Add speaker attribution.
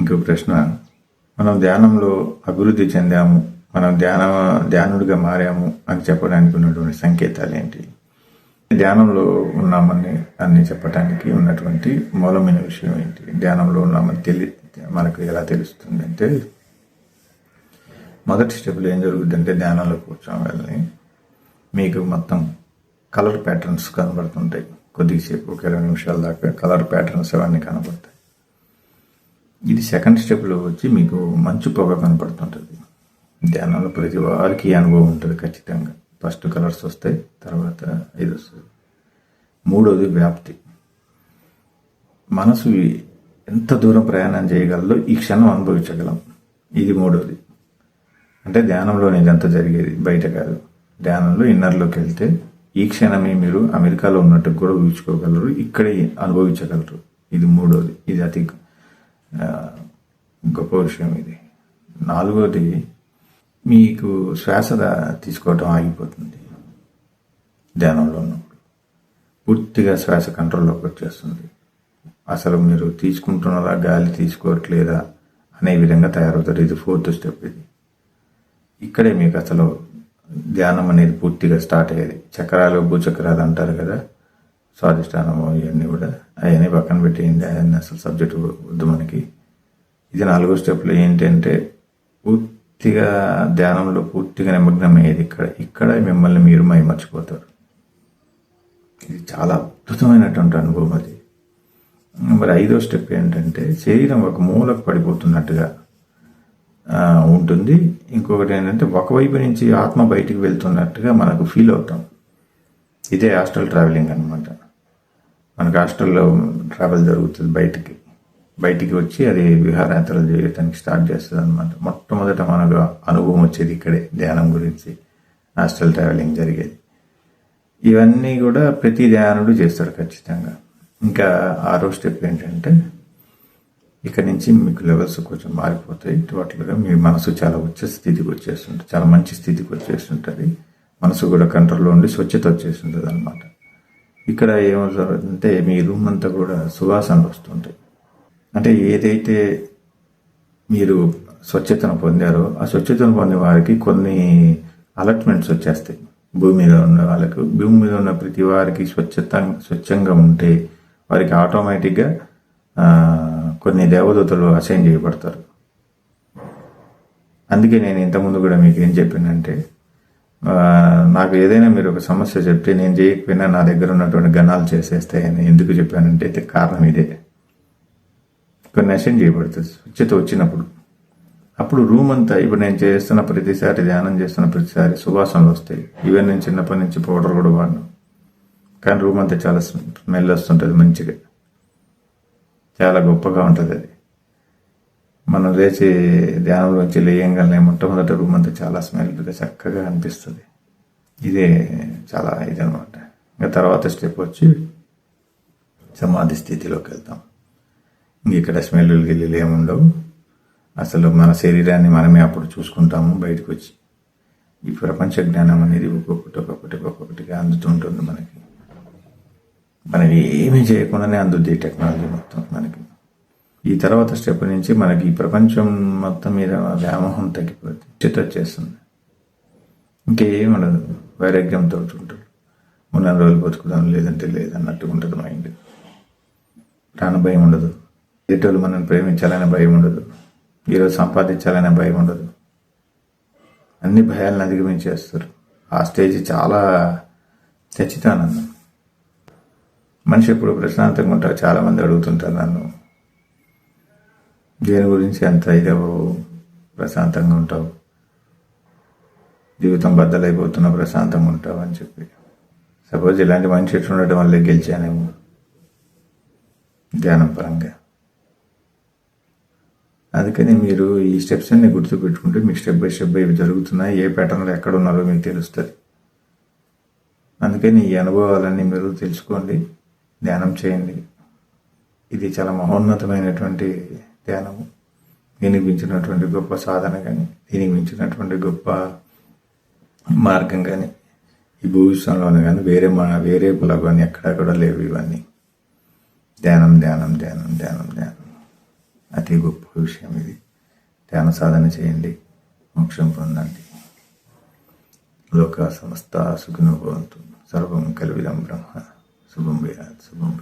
Speaker 1: ఇంకో ప్రశ్న. మనం ధ్యానంలో అభివృద్ధి చెందాము మనం ధ్యాన ధ్యానుడిగా మారాము అని చెప్పడానికి ఉన్నటువంటి సంకేతాలు ఏంటి ధ్యానంలో ఉన్నామని అని చెప్పడానికి ఉన్నటువంటి మూలమైన విషయం ఏంటి? ధ్యానంలో ఉన్నామని తెలి మనకు ఎలా తెలుస్తుంది అంటే మొదటి స్టెప్లో ఏం జరుగుతుందంటే ధ్యానంలో కూర్చోవడం వెళ్ళని. మీకు మొత్తం కలర్ ప్యాటర్న్స్ కనబడుతుంటాయి. కొద్దిసేపు ఒక ఇరవై నిమిషాల దాకా కలర్ ప్యాటర్న్స్ అవన్నీ కనబడతాయి. ఇది సెకండ్ స్టెప్లో వచ్చి మీకు మంచు పొగ కనపడుతుంటుంది. ధ్యానంలో ప్రతి వారికి అనుభవం ఉంటుంది ఖచ్చితంగా. ఫస్ట్ కలర్స్ వస్తాయి తర్వాత ఇది వస్తుంది. మూడోది వ్యాప్తి. మనసు ఎంత దూరం ప్రయాణం చేయగలదో ఈ క్షణం అనుభవించగలం. ఇది మూడోది. అంటే ధ్యానంలో ఇదంతా జరిగేది బయట కాదు. ధ్యానంలో ఇన్నర్లోకి వెళ్తే ఈ క్షణమే మీరు అమెరికాలో ఉన్నట్టు కూడా ఊహించుకోగలరు ఇక్కడే అనుభవించగలరు. ఇది మూడోది. ఇది అతి గొప్ప విషయం ఇది. నాలుగోది మీకు శ్వాస తీసుకోవటం ఆగిపోతుంది ధ్యానంలో ఉన్నప్పుడు. పూర్తిగా శ్వాస కంట్రోల్లోకి వచ్చేస్తుంది. అసలు మీరు తీసుకుంటున్నారా గాలి తీసుకోవట్లేదా అనే విధంగా తయారవుతారు. ఇది ఫోర్త్ స్టెప్ ఇది. ఇక్కడే మీకు అసలు ధ్యానం అనేది పూర్తిగా స్టార్ట్ అయ్యేది. చక్రాలు భూచక్రాలు అంటారు కదా. స్వాధిష్టానము ఇవన్నీ కూడా. అవన్నీ పక్కన పెట్టేయండి అవన్నీ అసలు సబ్జెక్ట్ వద్దు మనకి. ఇది నాలుగో స్టెప్లో ఏంటంటే పూర్తిగా ధ్యానంలో పూర్తిగా నిమగ్నం అయ్యేది ఇక్కడ. ఇక్కడ మిమ్మల్ని మీరు మై మర్చిపోతారు ఇది చాలా అద్భుతమైనటువంటి అనుభవం అది. మరి ఐదో స్టెప్ ఏంటంటే శరీరం ఒక మూలకు పడిపోతున్నట్టుగా ఉంటుంది. ఇంకొకటి ఏంటంటే ఒకవైపు నుంచి ఆత్మ బయటికి వెళ్తున్నట్టుగా మనకు ఫీల్ అవుతాం. ఇదే హాస్టల్ ట్రావెలింగ్ అనమాట మనకు హాస్టల్లో ట్రావెల్ జరుగుతుంది బయటికి. బయటికి వచ్చి అది విహారయాత్రలు చేయడానికి స్టార్ట్ చేస్తుంది అనమాట మొట్టమొదట మనకు అనుభవం వచ్చేది ఇక్కడే ధ్యానం గురించి హాస్టల్ ట్రావెలింగ్ జరిగేది. ఇవన్నీ కూడా ప్రతి ధ్యానుడు చేస్తాడు ఖచ్చితంగా. ఇంకా ఆరో స్టెప్ ఏంటంటే ఇక్కడ నుంచి మీకు లెవెల్స్ కొంచెం మారిపోతాయి. టోటల్గా మీ మనసు చాలా వచ్చే స్థితికి వచ్చేస్తుంటుంది. చాలా మంచి స్థితికి వచ్చేస్తుంటుంది. మనసు కూడా కంట్రోల్లో ఉండి స్వచ్ఛత వచ్చేస్తుంటుంది అనమాట ఇక్కడ ఏమవుతుందంటే మీ రూమ్ అంతా కూడా సువాసనలు వస్తుంటాయి. అంటే ఏదైతే మీరు స్వచ్ఛతను పొందారో ఆ స్వచ్ఛతను పొందే వారికి కొన్ని అలర్ట్మెంట్స్ వచ్చేస్తాయి. భూమి మీద ఉన్న వాళ్ళకు. భూమి మీద ఉన్న ప్రతి వారికి స్వచ్ఛత స్వచ్ఛంగా ఉంటే వారికి ఆటోమేటిక్గా కొన్ని దేవదూతలు అసైన్ చేయబడతారు. అందుకే నేను ఇంతకుముందు కూడా మీకు ఏం చెప్పానంటే నాకు ఏదైనా మీరు ఒక సమస్య చెప్తే నేను చేయకపోయినా నా దగ్గర ఉన్నటువంటి గణాలు చేసేస్తాయని ఎందుకు చెప్పానంటే అయితే కారణం ఇదే. కొన్ని నశం చేయబడుతుంది. స్వచ్ఛత వచ్చినప్పుడు. అప్పుడు రూమ్ అంతా ఇప్పుడు నేను చేస్తున్న ప్రతిసారి ధ్యానం చేస్తున్న ప్రతిసారి సువాసనలు వస్తాయి. ఈవెన్ నేను చిన్నప్పటి నుంచి పౌడర్ కూడా వాడిను. కానీ రూమ్ అంతా చాలా స్మెల్ వస్తుంటుంది మంచిగా. చాలా గొప్పగా ఉంటుంది అది. మనం లేచి ధ్యానంలోంచి లేయంగానే మొట్టమొదటి రూమ్ అంతా చాలా స్మెల్గా చక్కగా అనిపిస్తుంది. ఇదే చాలా ఇదనమాట ఇంకా తర్వాత స్టెప్ వచ్చి సమాధి స్థితిలోకి వెళ్తాం. ఇంక ఇక్కడ స్మెల్లు గిల్లులు ఏముండవు అసలు మన శరీరాన్ని మనమే అప్పుడు చూసుకుంటాము బయటకు వచ్చి ఈ ప్రపంచ జ్ఞానం అనేది ఒక్కొక్కటి ఒక్కొక్కటి ఒక్కొక్కటిగా అందుతుంటుంది మనకి. మనకి ఏమీ చేయకుండానే అందుద్ది టెక్నాలజీ మొత్తం మనకి. ఈ తర్వాత స్టెప్ నుంచి మనకి ఈ ప్రపంచం మొత్తం మీద వ్యామోహం తగ్గిపోతుంది చిత్త వచ్చేస్తుంది ఇంకేం ఉండదు వైరాగ్యంతో ఉంటారు మొన్న రోజులు బతుకుదాం లేదంటే లేదన్నట్టు ఉంటుంది మైండ్. ప్రాణ భయం ఉండదు. ఎటువంటి మనం ప్రేమించాలనే భయం ఉండదు. ఈరోజు సంపాదించాలనే భయం ఉండదు. అన్ని భయాలను అధిగమించేస్తారు. ఆ స్టేజ్ చాలా ఖచ్చితానందం మనిషి ఎప్పుడు ప్రశాంతంగా ఉంటారు చాలామంది అడుగుతుంటారు నన్ను. దేని గురించి అంత ఇదవు ప్రశాంతంగా ఉంటావు? జీవితం బద్దలైపోతున్నా ప్రశాంతంగా ఉంటావు అని చెప్పి. సపోజ్ ఇలాంటి మనిషి ఎట్లా ఉండటం వల్లే గెలిచానేమో. ధ్యానం పరంగా. అందుకని మీరు ఈ స్టెప్స్ అన్ని గుర్తు పెట్టుకుంటే మీకు స్టెప్ బై స్టెప్ ఇవి జరుగుతున్నాయి. ఏ ప్యాటర్న్లో ఎక్కడ ఉన్నారో మీకు తెలుస్తుంది. అందుకని ఈ అనుభవాలన్నీ మీరు తెలుసుకోండి. ధ్యానం చేయండి. ఇది చాలా మహోన్నతమైనటువంటి ధ్యానము. దీనికి మించినటువంటి గొప్ప సాధన కానీ దీనికి మించినటువంటి గొప్ప మార్గం కానీ ఈ భూవిశ్వంలోనే కానీ వేరే మా వేరే కుల కానీ ఎక్కడా కూడా లేవు ఇవన్నీ. ధ్యానం ధ్యానం ధ్యానం ధ్యానం ధ్యానం. అతి గొప్ప విషయం ఇది. ధ్యాన సాధన చేయండి. మోక్షం పొందండి. లోక సమస్త సుఖినో భవంతు సర్వం కల్విదం బ్రహ్మ. శుభం శుభం